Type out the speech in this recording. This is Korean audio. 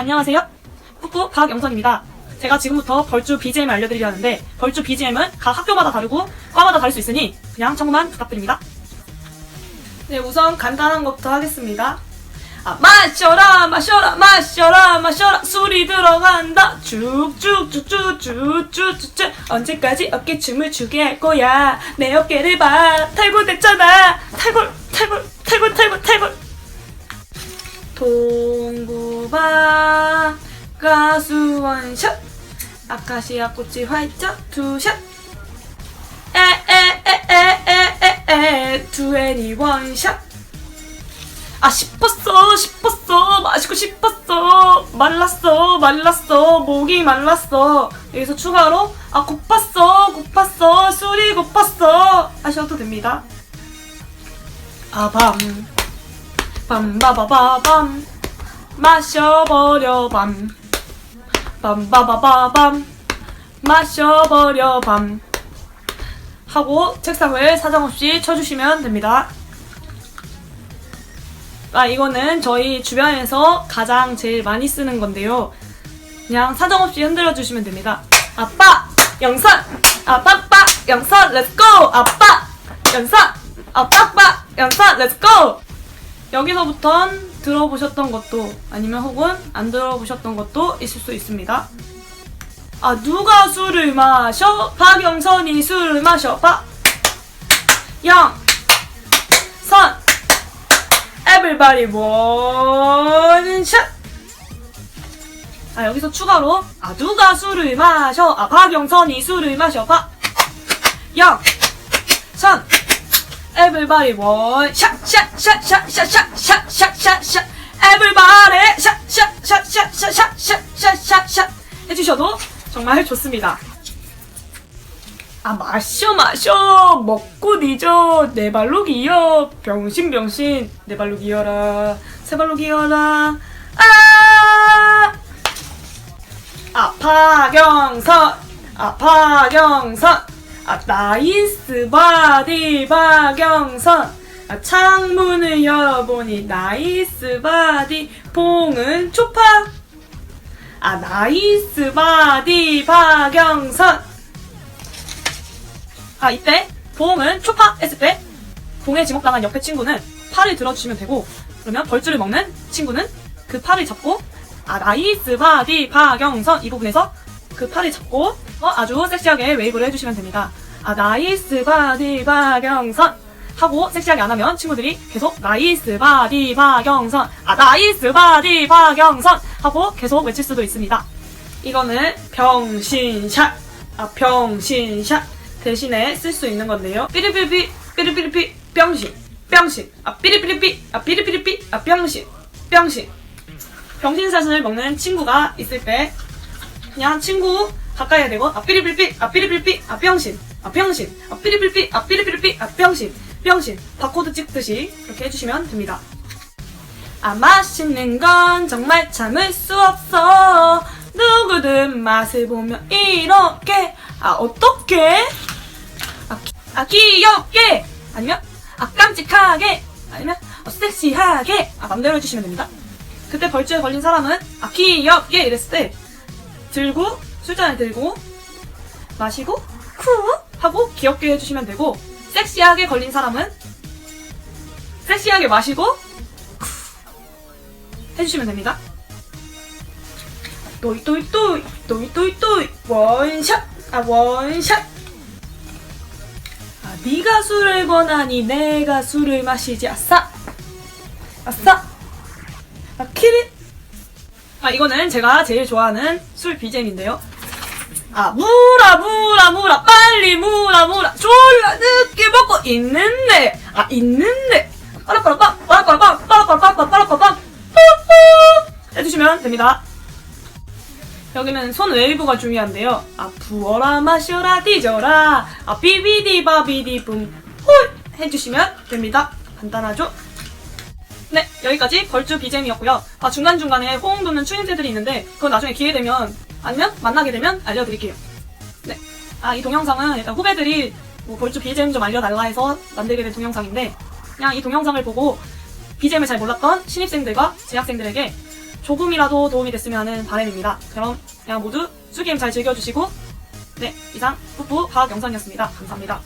안녕하세요. 푸푸 과학 영선입니다. 제가 지금부터 벌주 BGM 알려드리려 하는데 벌주 BGM은 각 학교마다 다르고 과마다 다를 수 있으니 그냥 참고만 부탁드립니다. 네, 우선 간단한 것부터 하겠습니다. 아, 마셔라 마셔라 마셔라 마셔라 술이 들어간다 쭉쭉쭉쭉쭉쭉쭉 언제까지 어깨춤을 추게 할 거야 내 어깨를 봐 탈골 됐잖아 탈골 탈골 탈골 탈골 동구바 가수 원샷. 아카시아 꽃이 활짝 투샷. 에에에에에에에 투애니 원샷. 아 싶었어 싶었어. 마시고 싶었어. 말랐어 말랐어. 목이 말랐어. 여기서 추가로 아 고팠어 고팠어. 술이 고팠어. 하셔도 됩니다. 아밤. 밤바바바밤 마셔버려 밤. 밤바바바밤. 마셔버려 밤. 하고 책상을 사정없이 쳐주시면 됩니다. 아 이거는 저희 주변에서 가장 제일 많이 쓰는 건데요. 그냥 사정없이 흔들어 주시면 됩니다. 아빠 영선! 아빠빠 영선 렛츠고 아빠 영선! 아빠빠 영선 렛츠고 여기서부턴 들어보셨던 것도 아니면 혹은 안 들어보셨던 것도 있을 수 있습니다. 아 누가 술을 마셔? 박영선이 술을 마셔. 박 영, 선, everybody. 아 여기서 추가로 아 누가 술을 마셔? 아 박영선이 술을 마셔. 박 영, 선, everybody 원샷 샷샷샷샷샷샷샷샷샷 everybody 샷샷샷샷샷샷샷샷샷 해주셔도 정말 좋습니다. 아 마셔 마셔 먹고 뒤져 내 발로 기어 병신 병신 내 발로 기어라 세 발로 기어라 아 아파 경선 아파 경선 아 나이스 바디 박영선. 아 창문을 열어보니 나이스 바디 봉은 초파. 아 나이스 바디 박영선. 아 이때 봉은 초파 했을 때 봉에 지목당한 옆에 친구는 팔을 들어주시면 되고 그러면 벌주를 먹는 친구는 그 팔을 잡고 아 나이스 바디 박영선 이 부분에서 그 팔을 잡고 어, 아주 섹시하게 웨이브를 해주시면 됩니다. 아 나이스 바디 박영선. 하고 섹시하게 안 하면 친구들이 계속 나이스 바디 박영선. 아 나이스 바디 박영선. 하고 계속 외칠 수도 있습니다. 이거는 병신샷. 아 병신샷. 대신에 쓸 수 있는 건데요. 삐리삐리삐 삐리삐리삐 병신 병신. 아 삐리삐리삐 아 삐리삐리삐 아 병신 병신. 병신샷을 먹는 친구가 있을 때 그냥 친구 가까이 해야 되고 아 삐리삐리삐 아 삐리삐리삐 아 병신 아 병신 아 삐리삐리삐 아 삐리삐리삐 아 병신 병신 바코드 찍듯이 이렇게 해주시면 됩니다. 아 맛있는 건 정말 참을 수 없어. 누구든 맛을 보면 이렇게. 아 어떻게 아, 기- 아 귀엽게. 아니면 아 깜찍하게. 아니면 어, 섹시하게. 아 맘대로 해주시면 됩니다. 그때 벌주에 걸린 사람은 아 귀엽게 이랬을 때 들고 술잔을 들고 마시고 후 하고 귀엽게 해주시면 되고 섹시하게 걸린 사람은 섹시하게 마시고 후 해주시면 됩니다. 또이 또이 또이 또이 또이 또이. 원샷 아 원샷 아 네가 술을 권하니 내가 술을 마시지. 아싸. 아싸. 아 키릿 아 이거는 제가 제일 좋아하는 술 BGM인데요. 아 무라 무 라 무라 빨리 무라 무라 졸라 늦게 먹고 있는데 아 있는데 빠라빠라빵 빠라빠라빵 빠라빠라빵 빠라빠라빵 해주시면 됩니다. 여기는 손 웨이브가 중요한데요. 아 부어라 마셔라 뒤져라 아 비비디 바비디 붐홀 해주시면 됩니다. 간단하죠? 네, 여기까지 벌주 BGM이었고요. 아, 중간중간에 호응 돋는 추임새들이 있는데, 그건 나중에 기회 되면, 아니면 만나게 되면 알려드릴게요. 네. 아, 이 동영상은 일단 후배들이 뭐 벌주 BGM 좀 알려달라 해서 만들게 된 동영상인데, 그냥 이 동영상을 보고 BGM을 잘 몰랐던 신입생들과 재학생들에게 조금이라도 도움이 됐으면 하는 바람입니다. 그럼 그냥 모두 수게임 잘 즐겨주시고 네 이상 뿌뿌 과학 영상이었습니다. 감사합니다.